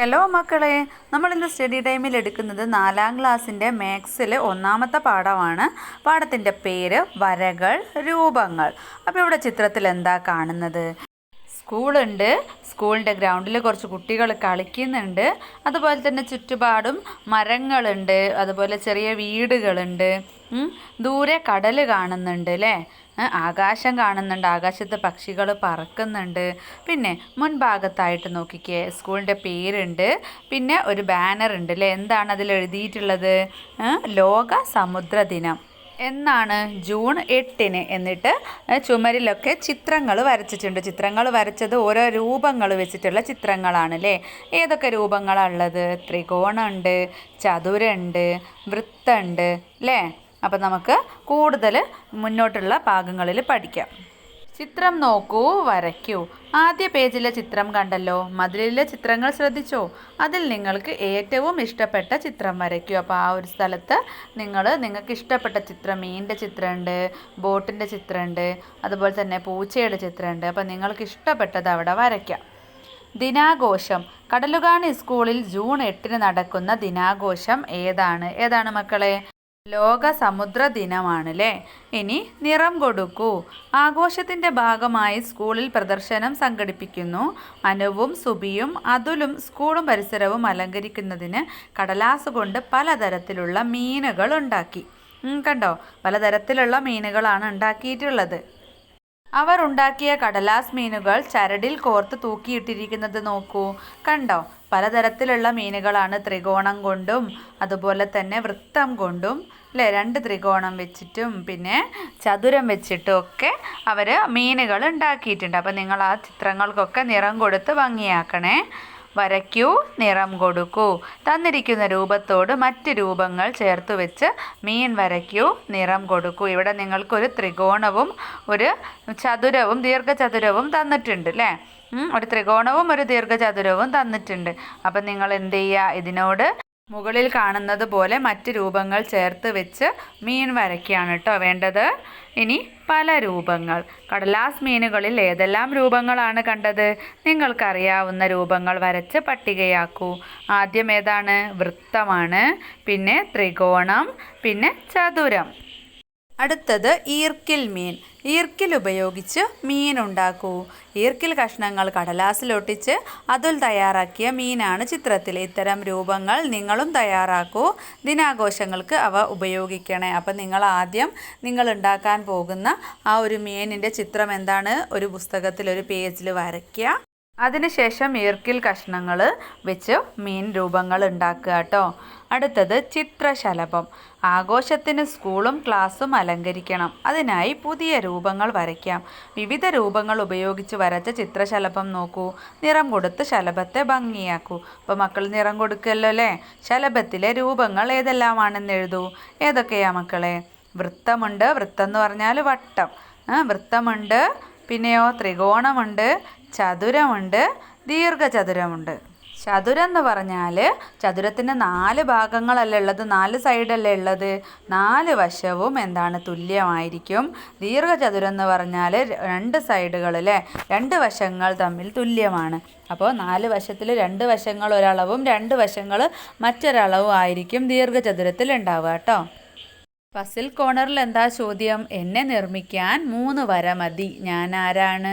Hello മക്കളെ. നമ്മളിന്ന് study ടൈമിൽ എടുക്കുന്നത് നാലാം ക്ലാസ്സിന്റെ മാത്സിലെ ഒന്നാമത്തെ പാഠമാണ്. പാഠത്തിന്റെ പേര് വരകൾ രൂപങ്ങൾ. അപ്പോൾ ഇവിടെ ചിത്രത്തിൽ എന്താ കാണുന്നത്? സ്കൂളുണ്ട്. സ്കൂളിന്റെ ഗ്രൗണ്ടിൽ കുറച്ച് കുട്ടികൾ കളിക്കുന്നുണ്ട്. അതുപോലെ തന്നെ ചുറ്റുപാടും മരങ്ങളുണ്ട്. അതുപോലെ ചെറിയ വീടുകളുണ്ട്. ദൂരെ കടൽ കാണുന്നുണ്ട് അല്ലേ ആകാശം കാണുന്നുണ്ട് ആകാശത്ത് പക്ഷികൾ പറക്കുന്നുണ്ട്. പിന്നെ മുൻഭാഗത്തായിട്ട് നോക്കിക്കേ സ്കൂളിന്റെ പേരുണ്ട്. പിന്നെ ഒരു ബാനർ ഉണ്ട് അല്ലേ എന്താണ് അതിൽ എഴുതിയിട്ടുള്ളത്? ലോക സമുദ്ര ദിനം. എന്നാണ് ജൂൺ എട്ടിന് എന്നിട്ട് ചുമരിലൊക്കെ ചിത്രങ്ങൾ വരച്ചിട്ടുണ്ട്. ചിത്രങ്ങൾ വരച്ചത് ഓരോ രൂപങ്ങൾ വെച്ചിട്ടുള്ള ചിത്രങ്ങളാണ് അല്ലേ ഏതൊക്കെ രൂപങ്ങളാണ് ഉള്ളത്? ത്രികോണമുണ്ട് ചതുരമുണ്ട് വൃത്തമുണ്ട് അല്ലേ അപ്പം നമുക്ക് കൂടുതൽ മുന്നോട്ടുള്ള ഭാഗങ്ങളിൽ പഠിക്കാം. ചിത്രം നോക്കൂ വരയ്ക്കൂ. ആദ്യ പേജിലെ ചിത്രം കണ്ടല്ലോ. മതിലിലെ ചിത്രങ്ങൾ ശ്രദ്ധിച്ചോ? അതിൽ നിങ്ങൾക്ക് ഏറ്റവും ഇഷ്ടപ്പെട്ട ചിത്രം വരയ്ക്കൂ. അപ്പോൾ ആ ഒരു സ്ഥലത്ത് നിങ്ങൾ നിങ്ങൾക്ക് ഇഷ്ടപ്പെട്ട ചിത്രം മീനിന്റെ ചിത്രമുണ്ട് ബോട്ടിന്റെ ചിത്രമുണ്ട് അതുപോലെ തന്നെ പൂച്ചയുടെ ചിത്രമുണ്ട്. അപ്പോൾ നിങ്ങൾക്ക് ഇഷ്ടപ്പെട്ടത് അവിടെ വരയ്ക്കാം. ദിനാഘോഷം. കടലുകാണി സ്കൂളിൽ ജൂൺ എട്ടിന് നടക്കുന്ന ദിനാഘോഷം ഏതാണ്? ഏതാണ് മക്കളെ? ലോക സമുദ്ര ദിനമാണല്ലേ ഇനി നിറം കൊടുക്കൂ. ആഘോഷത്തിന്റെ ഭാഗമായി സ്കൂളിൽ പ്രദർശനം സംഘടിപ്പിക്കുന്നു. അനുവും സുബിയും അതുലും സ്കൂളും പരിസരവും അലങ്കരിക്കുന്നതിന് കടലാസ് കൊണ്ട് പലതരത്തിലുള്ള മീനുകൾ ഉണ്ടാക്കി. കണ്ടോ? പലതരത്തിലുള്ള മീനുകളാണ് ഉണ്ടാക്കിയിട്ടുള്ളത്. അവർ ഉണ്ടാക്കിയ കടലാസ് മീനുകൾ ചരടിൽ കോർത്ത് തൂക്കിയിട്ടിരിക്കുന്നത് നോക്കൂ. കണ്ടോ? പലതരത്തിലുള്ള മീനുകളാണ് ത്രികോണം കൊണ്ടും അതുപോലെ തന്നെ വൃത്തം കൊണ്ടും അല്ലേ രണ്ട് ത്രികോണം വെച്ചിട്ടും പിന്നെ ചതുരം വെച്ചിട്ടും ഒക്കെ അവർ മീനുകൾ ഉണ്ടാക്കിയിട്ടുണ്ട്. അപ്പോൾ നിങ്ങൾ ആ ചിത്രങ്ങൾക്കൊക്കെ നിറം കൊടുത്ത് ഭംഗിയാക്കണേ. വരയ്ക്കൂ നിറം കൊടുക്കൂ. തന്നിരിക്കുന്ന രൂപത്തോട് മറ്റ് രൂപങ്ങൾ ചേർത്ത് വെച്ച് മീൻ വരയ്ക്കൂ നിറം കൊടുക്കൂ. ഇവിടെ നിങ്ങൾക്കൊരു ത്രികോണവും ഒരു ചതുരവും ദീർഘചതുരവും തന്നിട്ടുണ്ട് അല്ലേ ഒരു ത്രികോണവും ഒരു ദീർഘചതുരവും തന്നിട്ടുണ്ട്. അപ്പം നിങ്ങൾ എന്ത് ചെയ്യുക? ഇതിനോട് മുകളിൽ കാണുന്നത് പോലെ മറ്റ് രൂപങ്ങൾ ചേർത്ത് വെച്ച് മീൻ വരയ്ക്കുകയാണ് കേട്ടോ വേണ്ടത്. ഇനി പല രൂപങ്ങൾ. കടലാസ് മീനുകളിൽ ഏതെല്ലാം രൂപങ്ങളാണ് കണ്ടത്? നിങ്ങൾക്കറിയാവുന്ന രൂപങ്ങൾ വരച്ച് പട്ടികയാക്കൂ. ആദ്യം ഏതാണ്? വൃത്തമാണ്. പിന്നെ ത്രികോണം. പിന്നെ ചതുരം. അടുത്തത് ഈർക്കിൽ മീൻ. ഈർക്കിൽ ഉപയോഗിച്ച് മീൻ ഉണ്ടാക്കൂ. ഈർക്കിൽ കഷ്ണങ്ങൾ കടലാസിലൊട്ടിച്ച് അതിൽ തയ്യാറാക്കിയ മീനാണ് ചിത്രത്തിൽ. ഇത്തരം രൂപങ്ങൾ നിങ്ങളും തയ്യാറാക്കൂ. ദിനാഘോഷങ്ങൾക്ക് അവ ഉപയോഗിക്കണേ. അപ്പം നിങ്ങൾ ആദ്യം നിങ്ങൾ ഉണ്ടാക്കാൻ പോകുന്ന ആ ഒരു മീനിന്റെ ചിത്രം എന്താണ്? ഒരു പുസ്തകത്തിൽ ഒരു പേജിൽ വരയ്ക്കുക. അതിനുശേഷം ഈർക്കിൽ കഷ്ണങ്ങൾ വെച്ച് മീൻ രൂപങ്ങൾ ഉണ്ടാക്കുക കേട്ടോ. അടുത്തത് ചിത്രശലഭം. ആഘോഷത്തിന് സ്കൂളും ക്ലാസ്സും അലങ്കരിക്കണം. അതിനായി പുതിയ രൂപങ്ങൾ വരയ്ക്കാം. വിവിധ രൂപങ്ങൾ ഉപയോഗിച്ച് വരച്ച ചിത്രശലഭം നോക്കൂ. നിറം കൊടുത്ത് ശലഭത്തെ ഭംഗിയാക്കൂ. അപ്പോൾ മക്കൾ നിറം കൊടുക്കുമല്ലോ അല്ലേ? ശലഭത്തിലെ രൂപങ്ങൾ ഏതെല്ലാമാണെന്ന് എഴുതൂ. ഏതൊക്കെയാ മക്കളെ? വൃത്തമുണ്ട് വൃത്തം എന്ന് പറഞ്ഞാൽ വട്ടം. വൃത്തമുണ്ട് പിന്നെയോ ത്രികോണമുണ്ട് ചതുരമുണ്ട് ദീർഘചതുരമുണ്ട്. ചതുരം എന്ന് പറഞ്ഞാൽ ചതുരത്തിന് നാല് ഭാഗങ്ങളല്ലേ ഉള്ളത്? നാല് സൈഡല്ലേ ഉള്ളത്? നാല് വശവും എന്താണ് തുല്യമായിരിക്കും. ദീർഘചതുരം എന്ന് പറഞ്ഞാൽ രണ്ട് സൈഡുകൾ രണ്ട് വശങ്ങൾ തമ്മിൽ തുല്യമാണ്. അപ്പോൾ നാല് വശത്തിൽ രണ്ട് വശങ്ങൾ ഒരളവും രണ്ട് വശങ്ങൾ മറ്റൊരളവും ആയിരിക്കും ദീർഘചതുരത്തിൽ ഉണ്ടാവുക കേട്ടോ. പസിൽ കോണറിൽ എന്താ ചോദ്യം? എന്നെ നിർമ്മിക്കാൻ മൂന്ന് വര മതി. ഞാൻ ആരാണ്?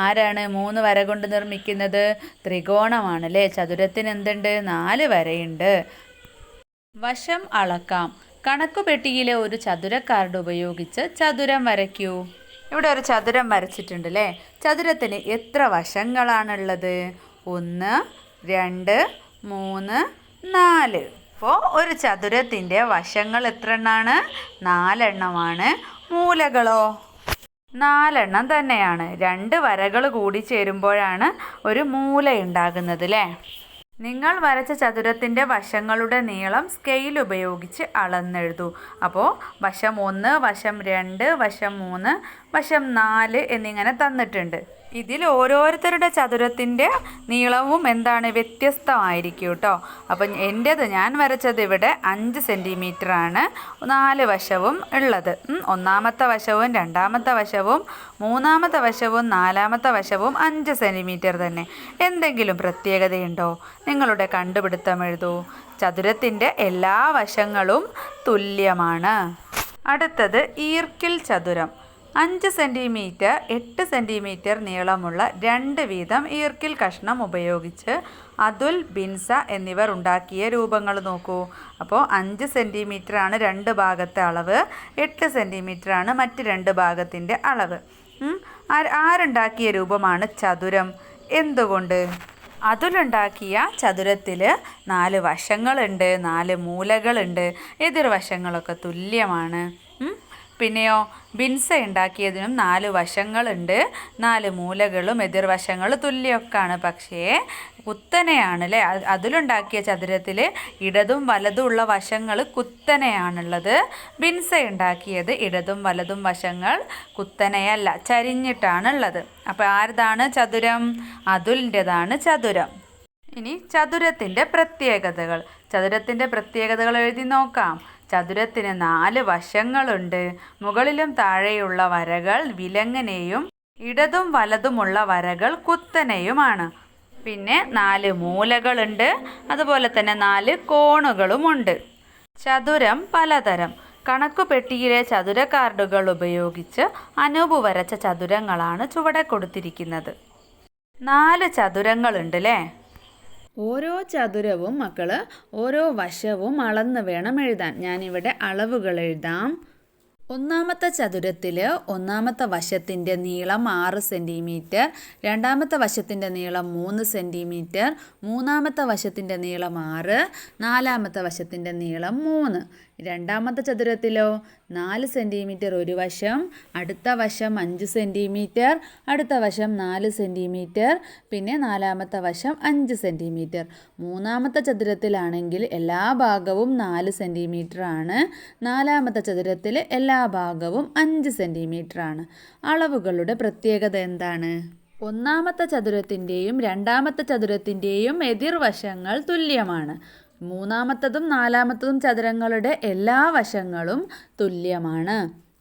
ആരാണ് മൂന്ന് വര കൊണ്ട് നിർമ്മിക്കുന്നത്? ത്രികോണമാണ് അല്ലേ ചതുരത്തിന് എന്തുണ്ട്? നാല് വരയുണ്ട്. വശം അളക്കാം. കണക്കുപെട്ടിയിലെ ഒരു ചതുര കാർഡ് ഉപയോഗിച്ച് ചതുരം വരയ്ക്കൂ. ഇവിടെ ഒരു ചതുരം വരച്ചിട്ടുണ്ട് അല്ലേ ചതുരത്തിന് എത്ര വശങ്ങളാണുള്ളത്? ഒന്ന് രണ്ട് മൂന്ന് നാല്. അപ്പോൾ ഒരു ചതുരത്തിന്റെ വശങ്ങൾ എത്ര എണ്ണമാണ് നാലെണ്ണമാണ്. മൂലകളോ? നാലെണ്ണം തന്നെയാണ്. രണ്ട് വരകൾ കൂടി ചേരുമ്പോഴാണ് ഒരു മൂല ഉണ്ടാകുന്നത് അല്ലേ നിങ്ങൾ വരച്ച ചതുരത്തിന്റെ വശങ്ങളുടെ നീളം സ്കെയിൽ ഉപയോഗിച്ച് അളന്നെഴുതൂ. അപ്പോൾ വശം ഒന്ന് വശം രണ്ട് വശം മൂന്ന് വശം നാല് എന്നിങ്ങനെ തന്നിട്ടുണ്ട്. ഇതിൽ ഓരോരുത്തരുടെ ചതുരത്തിന്റെ നീളവും എന്താണ് വ്യത്യസ്തമായിരിക്കും കേട്ടോ. അപ്പം എന്റേത് ഞാൻ വരച്ചത് ഇവിടെ അഞ്ച് ആണ് നാല് വശവും ഉള്ളത്. ഒന്നാമത്തെ വശവും രണ്ടാമത്തെ വശവും മൂന്നാമത്തെ വശവും നാലാമത്തെ വശവും അഞ്ച് സെന്റിമീറ്റർ തന്നെ. എന്തെങ്കിലും പ്രത്യേകതയുണ്ടോ? നിങ്ങളുടെ കണ്ടുപിടുത്തം എഴുതൂ. ചതുരത്തിന്റെ എല്ലാ വശങ്ങളും തുല്യമാണ്. അടുത്തത് ഈർക്കിൽ ചതുരം. അഞ്ച് സെന്റിമീറ്റർ എട്ട് സെന്റിമീറ്റർ നീളമുള്ള രണ്ട് വീതം ഈർക്കിൽ കഷ്ണം ഉപയോഗിച്ച് അതുൽ ബിൻസ എന്നിവർ ഉണ്ടാക്കിയ രൂപങ്ങൾ നോക്കൂ അപ്പോൾ അഞ്ച് സെന്റിമീറ്റർ ആണ് രണ്ട് ഭാഗത്തെ അളവ് എട്ട് സെന്റിമീറ്റർ ആണ് മറ്റ് രണ്ട് ഭാഗത്തിന്റെ അളവ്. ആരുണ്ടാക്കിയ രൂപമാണ് ചതുരം എന്തുകൊണ്ട് അതുലുണ്ടാക്കിയ ചതുരത്തിൽ നാല് വശങ്ങളുണ്ട് നാല് മൂലകളുണ്ട് എതിർവശങ്ങളൊക്കെ തുല്യമാണ്. പിന്നെയോ ബിൻസ ഉണ്ടാക്കിയതിനും നാല് വശങ്ങളുണ്ട്. നാല് മൂലകളും എതിർവശങ്ങൾ തുല്യമൊക്കെയാണ് പക്ഷേ കുത്തനെയാണ് അല്ലേ അതിലുണ്ടാക്കിയ ചതുരത്തിൽ ഇടതും വലതും ഉള്ള വശങ്ങൾ കുത്തനെയാണുള്ളത്. ബിൻസ ഉണ്ടാക്കിയത് ഇടതും വലതും വശങ്ങൾ കുത്തനെയല്ല ചരിഞ്ഞിട്ടാണുള്ളത്. അപ്പോൾ ആരതാണ് ചതുരം? അതുലിന്റെതാണ് ചതുരം. ഇനി ചതുരത്തിന്റെ പ്രത്യേകതകൾ. ചതുരത്തിന്റെ പ്രത്യേകതകൾ എഴുതി നോക്കാം. ചതുരത്തിന് നാല് വശങ്ങളുണ്ട്. മുകളിലും താഴെയുള്ള വരകൾ വിലങ്ങനെയും ഇടതും വലതുമുള്ള വരകൾ കുത്തനെയുമാണ്. പിന്നെ നാല് മൂലകളുണ്ട്. അതുപോലെ തന്നെ നാല് കോണുകളുമുണ്ട്. ചതുരം പലതരം. കണക്കുപെട്ടിയിലെ ചതുര കാർഡുകൾ ഉപയോഗിച്ച് അനൂപ് വരച്ച ചതുരങ്ങളാണ് ചുവടെ കൊടുത്തിരിക്കുന്നത്. നാല് ചതുരങ്ങളുണ്ട് അല്ലേ ഓരോ ചതുരവും മക്കൾ ഓരോ വശവും അളന്ന് വേണം എഴുതാൻ. ഞാനിവിടെ അളവുകൾ എഴുതാം. ഒന്നാമത്തെ ചതുരത്തിൽ ഒന്നാമത്തെ വശത്തിന്റെ നീളം ആറ് സെന്റിമീറ്റർ രണ്ടാമത്തെ വശത്തിന്റെ നീളം മൂന്ന് സെന്റിമീറ്റർ മൂന്നാമത്തെ വശത്തിന്റെ നീളം ആറ് നാലാമത്തെ വശത്തിന്റെ നീളം മൂന്ന്. രണ്ടാമത്തെ ചതുരത്തിലോ നാല് സെന്റിമീറ്റർ ഒരു വശം അടുത്ത വശം അഞ്ച് സെന്റിമീറ്റർ അടുത്ത വശം നാല് സെന്റിമീറ്റർ പിന്നെ നാലാമത്തെ വശം അഞ്ച് സെന്റിമീറ്റർ മൂന്നാമത്തെ ചതുരത്തിലാണെങ്കിൽ എല്ലാ ഭാഗവും നാല് സെന്റിമീറ്റർ ആണ്. നാലാമത്തെ ചതുരത്തിൽ എല്ലാ ഭാഗവും അഞ്ച് സെന്റിമീറ്റർ ആണ്. അളവുകളുടെ പ്രത്യേകത എന്താണ്? ഒന്നാമത്തെ ചതുരത്തിന്റെയും രണ്ടാമത്തെ ചതുരത്തിന്റെയും എതിർവശങ്ങൾ തുല്യമാണ്. മൂന്നാമത്തതും നാലാമത്തതും ചതുരങ്ങളുടെ എല്ലാ വശങ്ങളും തുല്യമാണ്.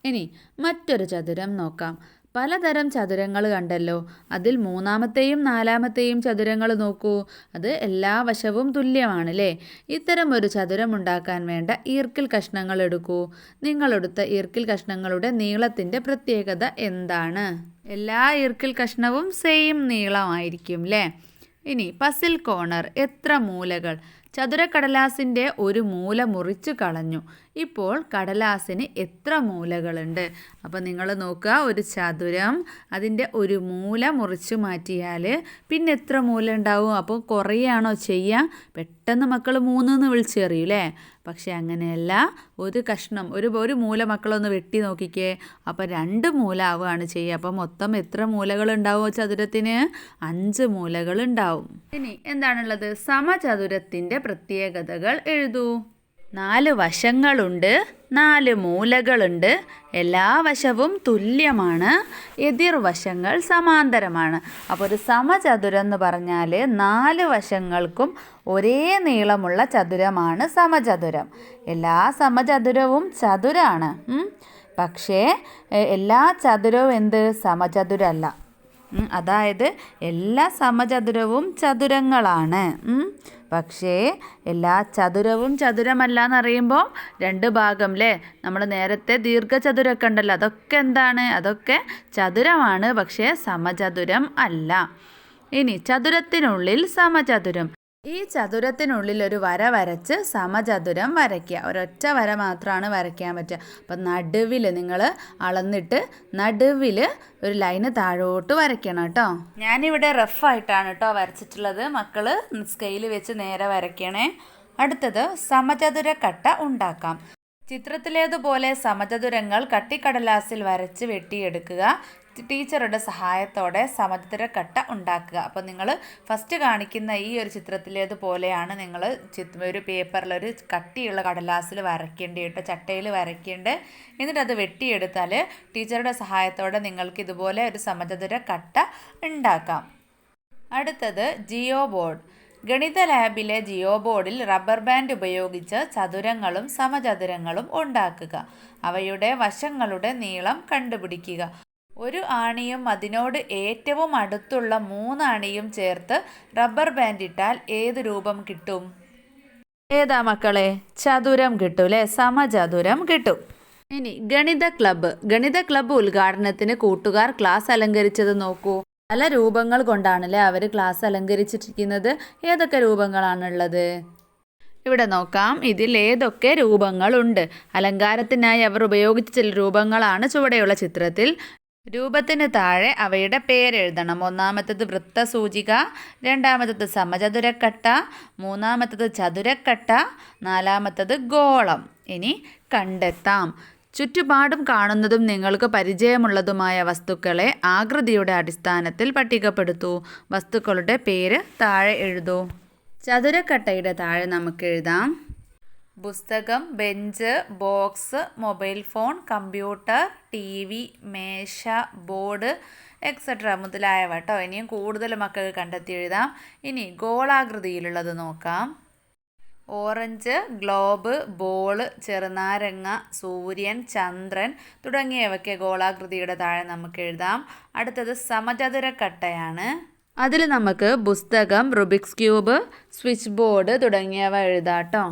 ഇനി മറ്റൊരു ചതുരം നോക്കാം. പലതരം ചതുരങ്ങൾ കണ്ടല്ലോ. അതിൽ മൂന്നാമത്തെയും നാലാമത്തെയും ചതുരങ്ങൾ നോക്കൂ. അത് എല്ലാ വശവും തുല്യമാണല്ലേ? ഇത്തരം ഒരു ചതുരം ഉണ്ടാക്കാൻ വേണ്ട ഈർക്കിൽ കഷ്ണങ്ങൾ എടുക്കൂ. നിങ്ങളെടുത്ത ഈർക്കിൽ കഷ്ണങ്ങളുടെ നീളത്തിന്റെ പ്രത്യേകത എന്താണ്? എല്ലാ ഈർക്കിൽ കഷ്ണവും സെയിം നീളമായിരിക്കും അല്ലേ ഇനി പസിൽ കോണർ എത്ര മൂലകൾ? ചതുരക്കടലാസിന്റെ ഒരു മൂല മുറിച്ചു കളഞ്ഞു. ഇപ്പോൾ കടലാസിന് എത്ര മൂലകളുണ്ട്? അപ്പോൾ നിങ്ങൾ നോക്കുക ഒരു ചതുരം അതിന്റെ ഒരു മൂല മുറിച്ച് മാറ്റിയാൽ പിന്നെ എത്ര മൂല ഉണ്ടാവും? അപ്പോൾ കുറേയാണോ ചെയ്യുക? പെട്ടെന്ന് മക്കൾ മൂന്നെന്ന് വിളിച്ചെറിയും അല്ലേ? പക്ഷേ അങ്ങനെയല്ല. ഒരു കഷ്ണം ഒരു ഒരു മൂല മക്കളൊന്ന് വെട്ടി നോക്കിക്കേ. അപ്പോൾ രണ്ട് മൂല ആവുകയാണ് ചെയ്യുക. അപ്പോൾ മൊത്തം എത്ര മൂലകളുണ്ടാവും ചതുരത്തിന്? അഞ്ച് മൂലകളുണ്ടാവും ഇനി എന്താണുള്ളത്? സമചതുരത്തിന്റെ പ്രത്യേകതകൾ എഴുതൂ. നാല് വശങ്ങളുണ്ട് നാല് മൂലകളുണ്ട്. എല്ലാ വശവും തുല്യമാണ്. എതിർവശങ്ങൾ സമാന്തരമാണ്. അപ്പോൾ ഒരു സമചതുരം എന്ന് പറഞ്ഞാൽ നാല് വശങ്ങൾക്കും ഒരേ നീളമുള്ള ചതുരമാണ് സമചതുരം. എല്ലാ സമചതുരവും ചതുരാണ്. പക്ഷേ എല്ലാ ചതുരവും എന്ത്? സമചതുരല്ല. അതായത് എല്ലാ സമചതുരവും ചതുരങ്ങളാണ്. പക്ഷേ എല്ലാ ചതുരവും ചതുരമല്ല എന്നറിയുമ്പോൾ രണ്ട് ഭാഗം അല്ലേ നമ്മൾ നേരത്തെ ദീർഘചതുരമൊക്കെ ഉണ്ടല്ലോ അതൊക്കെ എന്താണ്? അതൊക്കെ ചതുരമാണ് പക്ഷേ സമചതുരം അല്ല. ഇനി ചതുരത്തിനുള്ളിൽ സമചതുരം. ഈ ചതുരത്തിനുള്ളിൽ ഒരു വര വരച്ച് സമചതുരം വരയ്ക്കുക. ഒരൊറ്റ വര മാത്രമാണ് വരയ്ക്കാൻ പറ്റുക. അപ്പം നടുവിൽ നിങ്ങൾ അളന്നിട്ട് നടുവിൽ ഒരു ലൈന് താഴോട്ട് വരയ്ക്കണം കേട്ടോ. ഞാനിവിടെ റഫായിട്ടാണ് കേട്ടോ വരച്ചിട്ടുള്ളത്. മക്കൾ സ്കെയിൽ വെച്ച് നേരെ വരയ്ക്കണേ. അടുത്തത് സമചതുര കട്ട ഉണ്ടാക്കാം. ചിത്രത്തിലേതുപോലെ സമചതുരങ്ങൾ കട്ടിക്കടലാസിൽ വരച്ച് വെട്ടിയെടുക്കുക. ടീച്ചറുടെ സഹായത്തോടെ സമചതുര കട്ട ഉണ്ടാക്കുക. അപ്പോൾ നിങ്ങൾ ഫസ്റ്റ് കാണിക്കുന്ന ഈ ഒരു ചിത്രത്തിലേതുപോലെയാണ് നിങ്ങൾ ഒരു പേപ്പറിൽ ഒരു കട്ടിയുള്ള കടലാസിൽ വരയ്ക്കേണ്ടി കേട്ടോ ചട്ടയിൽ വരയ്ക്കേണ്ടത് എന്നിട്ട് അത് വെട്ടിയെടുത്താൽ ടീച്ചറുടെ സഹായത്തോടെ നിങ്ങൾക്ക് ഇതുപോലെ ഒരു സമചതുര കട്ട ഉണ്ടാക്കാം. അടുത്തത് ജിയോ ബോർഡ്. ഗണിത ലാബിലെ ജിയോ ബോർഡിൽ റബ്ബർ ബാൻഡ് ഉപയോഗിച്ച് ചതുരങ്ങളും സമചതുരങ്ങളും ഉണ്ടാക്കുക. അവയുടെ വശങ്ങളുടെ നീളം കണ്ടുപിടിക്കുക. ഒരു ആണിയും അതിനോട് ഏറ്റവും അടുത്തുള്ള മൂന്നാണിയും ചേർത്ത് റബ്ബർ ബാൻഡ് ഇട്ടാൽ ഏത് രൂപം കിട്ടും? ഏതാ മക്കളെ? ചതുരം കിട്ടും അല്ലേ സമചതുരം കിട്ടും. ഇനി ഗണിത ക്ലബ്ബ്. ഗണിത ക്ലബ്ബ് ഉദ്ഘാടനത്തിന് കൂട്ടുകാർ ക്ലാസ് അലങ്കരിച്ചത് നോക്കൂ. പല രൂപങ്ങൾ കൊണ്ടാണല്ലേ അവർ ക്ലാസ് അലങ്കരിച്ചിരിക്കുന്നത് ഏതൊക്കെ രൂപങ്ങളാണുള്ളത്? ഇവിടെ നോക്കാം. ഇതിൽ ഏതൊക്കെ രൂപങ്ങളുണ്ട്? അലങ്കാരത്തിനായി അവർ ഉപയോഗിച്ച ചില രൂപങ്ങളാണ് ചുവടെയുള്ള ചിത്രത്തിൽ. രൂപത്തിന് താഴെ അവയുടെ പേരെഴുതണം. ഒന്നാമത്തത് വൃത്തസൂചിക രണ്ടാമത്തത് സമചതുരക്കട്ട മൂന്നാമത്തത് ചതുരക്കട്ട നാലാമത്തത് ഗോളം. ഇനി കണ്ടെത്താം. ചുറ്റുപാടും കാണുന്നതും നിങ്ങൾക്ക് പരിചയമുള്ളതുമായ വസ്തുക്കളെ ആകൃതിയുടെ അടിസ്ഥാനത്തിൽ പട്ടികപ്പെടുത്തൂ. വസ്തുക്കളുടെ പേര് താഴെ എഴുതൂ. ചതുരക്കട്ടയുടെ താഴെ നമുക്ക് എഴുതാം. പുസ്തകം bench box mobile phone computer T V മേശ ബോർഡ് എക്സെട്ര മുതലായവ കേട്ടോ ഇനിയും കൂടുതൽ മക്കൾക്ക് കണ്ടെത്തി എഴുതാം. ഇനി ഗോളാകൃതിയിലുള്ളത് നോക്കാം. ഓറഞ്ച് ഗ്ലോബ് ബോൾ ചെറുനാരങ്ങ സൂര്യൻ ചന്ദ്രൻ തുടങ്ങിയവയ്ക്ക് ഗോളാകൃതിയുടെ താഴെ നമുക്ക് എഴുതാം. അടുത്തത് സമചതുരക്കട്ടയാണ് അതിൽ നമുക്ക് പുസ്തകം റുബിക്സ് ക്യൂബ് സ്വിച്ച് ബോർഡ് തുടങ്ങിയവ എഴുതാട്ടോ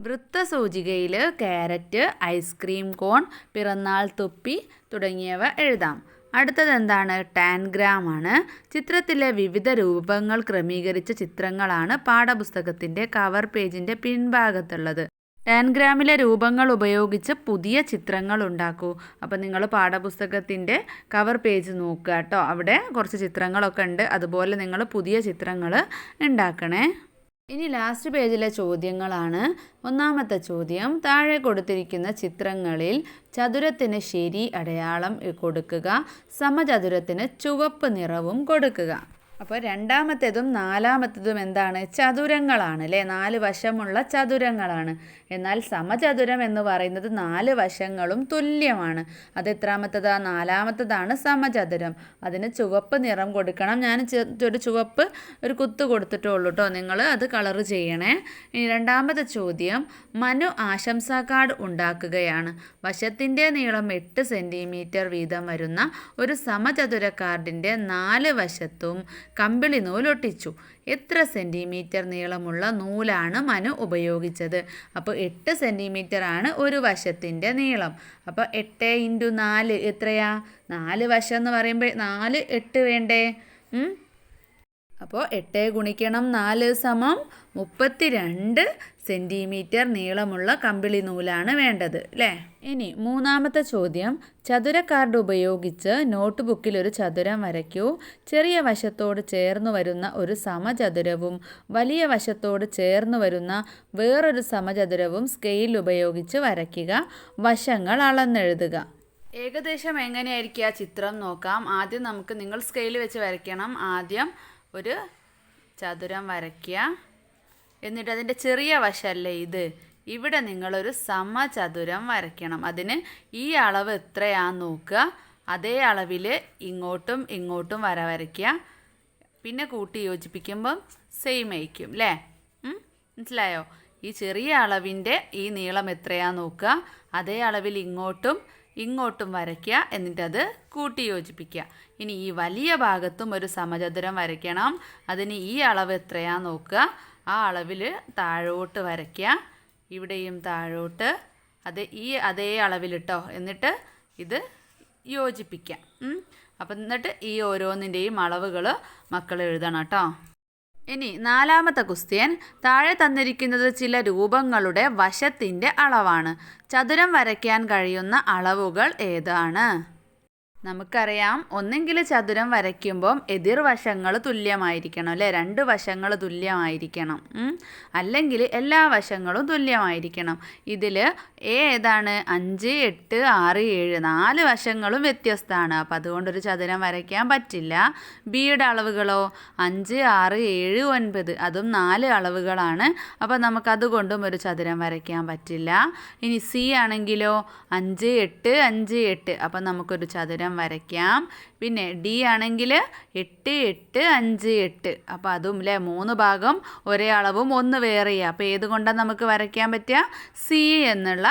വൃത്തസൂചികയിൽ ക്യാരറ്റ് ഐസ്ക്രീം കോൺ പിറന്നാൾ തൊപ്പി തുടങ്ങിയവ എഴുതാം. അടുത്തത് എന്താണ് ടാൻഗ്രാം ആണ് ചിത്രത്തിലെ വിവിധ രൂപങ്ങൾ ക്രമീകരിച്ച ചിത്രങ്ങളാണ് പാഠപുസ്തകത്തിന്റെ കവർ പേജിന്റെ പിൻഭാഗത്തുള്ളത്. ടാൻഗ്രാമിലെ രൂപങ്ങൾ ഉപയോഗിച്ച് പുതിയ ചിത്രങ്ങൾ ഉണ്ടാക്കൂ. അപ്പോൾ നിങ്ങൾ പാഠപുസ്തകത്തിന്റെ കവർ പേജ് നോക്കുക കേട്ടോ. അവിടെ കുറച്ച് ചിത്രങ്ങളൊക്കെ ഉണ്ട്. അതുപോലെ നിങ്ങൾ പുതിയ ചിത്രങ്ങൾ ഉണ്ടാക്കണേ. ഇനി ലാസ്റ്റ് പേജിലെ ചോദ്യങ്ങളാണ്. ഒന്നാമത്തെ ചോദ്യം താഴെ കൊടുത്തിരിക്കുന്ന ചിത്രങ്ങളിൽ ചതുരത്തിന് ശരി അടയാളം കൊടുക്കുക സമചതുരത്തിന് ചുവപ്പ് നിറവും കൊടുക്കുക. അപ്പോൾ രണ്ടാമത്തേതും നാലാമത്തേതും എന്താണ്? ചതുരങ്ങളാണ് അല്ലേ? നാല് വശമുള്ള ചതുരങ്ങളാണ്. എന്നാൽ സമചതുരം എന്ന് പറയുന്നത് നാല് വശങ്ങളും തുല്യമാണ്. അത് എത്രാമത്തതാ? നാലാമത്തതാണ് സമചതുരം. അതിന് ചുവപ്പ് നിറം കൊടുക്കണം. ഞാൻ ഒരു ചുവപ്പ് ഒരു കുത്ത് കൊടുത്തിട്ടുള്ളൂ കേട്ടോ നിങ്ങൾ അത് കളർ ചെയ്യണേ. ഇനി രണ്ടാമത്തെ ചോദ്യം. മനു ആശംസാ കാർഡ് ഉണ്ടാക്കുകയാണ്. വശത്തിന്റെ നീളം എട്ട് സെന്റിമീറ്റർ വീതം വരുന്ന ഒരു സമചതുര കാർഡിന്റെ നാല് വശത്തും കമ്പിളി നൂലൊട്ടിച്ചു. എത്ര സെന്റിമീറ്റർ നീളമുള്ള നൂലാണ് മനു ഉപയോഗിച്ചത്? അപ്പോൾ എട്ട് സെന്റിമീറ്റർ ആണ് ഒരു വശത്തിന്റെ നീളം. അപ്പോൾ എട്ട് ഇന്റു നാല് എത്രയാ? നാല് വശം എന്ന് പറയുമ്പോൾ നാല് എട്ട് വേണ്ടേ? അപ്പോൾ എട്ട് ഗുണിക്കണം നാല് സമം മുപ്പത്തി രണ്ട് സെന്റിമീറ്റർ നീളമുള്ള കമ്പിളി നൂലാണ് വേണ്ടത് അല്ലേ ഇനി മൂന്നാമത്തെ ചോദ്യം. ചതുര കാർഡ് ഉപയോഗിച്ച് നോട്ട് ബുക്കിൽ ഒരു ചതുരം വരയ്ക്കൂ. ചെറിയ വശത്തോട് ചേർന്ന് വരുന്ന ഒരു സമചതുരവും വലിയ വശത്തോട് ചേർന്ന് വരുന്ന വേറൊരു സമചതുരവും സ്കെയിൽ ഉപയോഗിച്ച് വരയ്ക്കുക. വശങ്ങൾ അളന്നെഴുതുക. ഏകദേശം എങ്ങനെയായിരിക്കും ആ ചിത്രം നോക്കാം. ആദ്യം നമുക്ക് നിങ്ങൾ സ്കെയിൽ വെച്ച് വരയ്ക്കണം. ആദ്യം ഒരു ചതുരം വരയ്ക്കുക. എന്നിട്ട് അതിന്റെ ചെറിയ വശമല്ലേ ഇത്? ഇവിടെ നിങ്ങളൊരു സമചതുരം വരയ്ക്കണം. അതിന് ഈ അളവ് എത്രയാണെന്ന് നോക്കുക. അതേ അളവിൽ ഇങ്ങോട്ടും ഇങ്ങോട്ടും വര വരയ്ക്കുക. പിന്നെ കൂട്ടി യോജിപ്പിക്കുമ്പം സെയിം ആയിരിക്കും അല്ലേ മനസ്സിലായോ? ഈ ചെറിയ അളവിന്റെ ഈ നീളം എത്രയാണെന്ന് നോക്കുക. അതേ അളവിൽ ഇങ്ങോട്ടും ഇങ്ങോട്ടും വരയ്ക്കുക. എന്നിട്ടത് കൂട്ടി യോജിപ്പിക്കുക. ഇനി ഈ വലിയ ഭാഗത്തും ഒരു സമചതുരം വരയ്ക്കണം. അതിന് ഈ അളവ് എത്രയാണെന്ന് നോക്കുക. ആ അളവിൽ താഴോട്ട് വരയ്ക്കുക. ഇവിടെയും താഴോട്ട്. അത് ഈ അതേ അളവിലിട്ടോ. എന്നിട്ട് ഇത് യോജിപ്പിക്കാം അപ്പം എന്നിട്ട് ഈ ഓരോന്നിന്റെയും അളവുകൾ മക്കൾ എഴുതണം കേട്ടോ. ഇനി നാലാമത്തെ ക്വസ്റ്റ്യൻ. താഴെ തന്നിരിക്കുന്നത് ചില രൂപങ്ങളുടെ വശത്തിന്റെ അളവാണ്. ചതുരം വരയ്ക്കാൻ കഴിയുന്ന അളവുകൾ ഏതാണ്? നമുക്കറിയാം ഒന്നെങ്കിൽ ചതുരം വരയ്ക്കുമ്പം എതിർവശങ്ങൾ തുല്യമായിരിക്കണം അല്ലേ? രണ്ട് വശങ്ങൾ തുല്യമായിരിക്കണം. അല്ലെങ്കിൽ എല്ലാ വശങ്ങളും തുല്യമായിരിക്കണം. ഇതിൽ എ ഏതാണ്? അഞ്ച് എട്ട് ആറ് ഏഴ് നാല് വശങ്ങളും വ്യത്യസ്തമാണ് അപ്പോൾ അതുകൊണ്ടൊരു ചതുരം വരയ്ക്കാൻ പറ്റില്ല. ബിയുടെ അളവുകളോ? അഞ്ച് ആറ് ഏഴ് ഒൻപത്. അതും നാല് അളവുകളാണ്. അപ്പോൾ നമുക്കതുകൊണ്ടും ഒരു ചതുരം വരയ്ക്കാൻ പറ്റില്ല. ഇനി സി ആണെങ്കിലോ? അഞ്ച് എട്ട് അഞ്ച് എട്ട്. അപ്പം നമുക്കൊരു ചതുരം വരയ്ക്കാം. പിന്നെ ഡി ആണെങ്കിൽ എട്ട് എട്ട് അഞ്ച് എട്ട്. അപ്പോൾ അതും അല്ലേ മൂന്ന് ഭാഗം ഒരേ അളവും ഒന്ന് വേറെയാണ് അപ്പോൾ ഏത് കൊണ്ടാണ് നമുക്ക് വരയ്ക്കാൻ പറ്റുക? സി എന്നുള്ള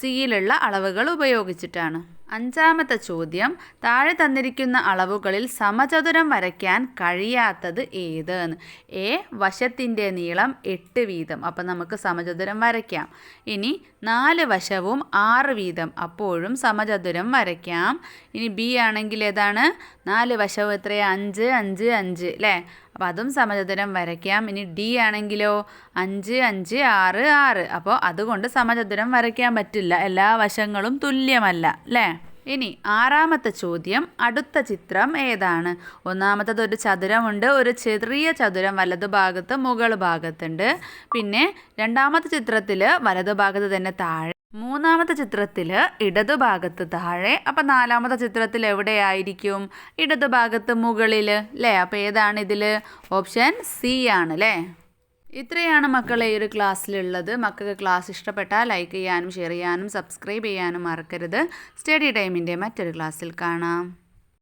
സിയിലുള്ള അളവുകൾ ഉപയോഗിച്ചിട്ടാണ്. അഞ്ചാമത്തെ ചോദ്യം താഴെ തന്നിരിക്കുന്ന അളവുകളിൽ സമചതുരം വരയ്ക്കാൻ കഴിയാത്തത് ഏത് എ വശത്തിന്റെ നീളം എട്ട് വീതം. അപ്പം നമുക്ക് സമചതുരം വരയ്ക്കാം. ഇനി നാല് വശവും ആറ് വീതം. അപ്പോഴും സമചതുരം വരയ്ക്കാം. ഇനി ബി ആണെങ്കിൽ ഏതാണ്? നാല് വശവും എത്രയാണ് അഞ്ച് അഞ്ച് അഞ്ച് അല്ലേ? അപ്പോൾ അതും സമചതുരം വരയ്ക്കാം. ഇനി ഡി ആണെങ്കിലോ? അഞ്ച് അഞ്ച് ആറ് ആറ്. അപ്പോൾ അതുകൊണ്ട് സമചതുരം വരയ്ക്കാൻ പറ്റില്ല. എല്ലാ വശങ്ങളും തുല്യമല്ല അല്ലേ? ഇനി ആറാമത്തെ ചോദ്യം. അടുത്ത ചിത്രം ഏതാണ്? ഒന്നാമത്തത് ഒരു ചതുരമുണ്ട്. ഒരു ചെറിയ ചതുരം വലതുഭാഗത്ത് മുകൾ ഭാഗത്തുണ്ട്. പിന്നെ രണ്ടാമത്തെ ചിത്രത്തിൽ വലതുഭാഗത്ത് തന്നെ താഴെ മൂന്നാമത്തെ ചിത്രത്തിൽ ഇടതുഭാഗത്ത് താഴെ അപ്പം നാലാമത്തെ ചിത്രത്തിൽ എവിടെയായിരിക്കും? ഇടതുഭാഗത്ത് മുകളിൽ അല്ലേ അപ്പോൾ ഏതാണ് ഇതിൽ ഓപ്ഷൻ സി ആണ് അല്ലേ ഇത്രയാണ് മക്കളെ ഈ ഒരു ക്ലാസ്സിലുള്ളത്. മക്കൾക്ക് ക്ലാസ് ഇഷ്ടപ്പെട്ടാൽ ലൈക്ക് ചെയ്യാനും ഷെയർ ചെയ്യാനും സബ്സ്ക്രൈബ് ചെയ്യാനും മറക്കരുത്. സ്റ്റഡി ടൈമിന്റെ മറ്റൊരു ക്ലാസ്സിൽ കാണാം.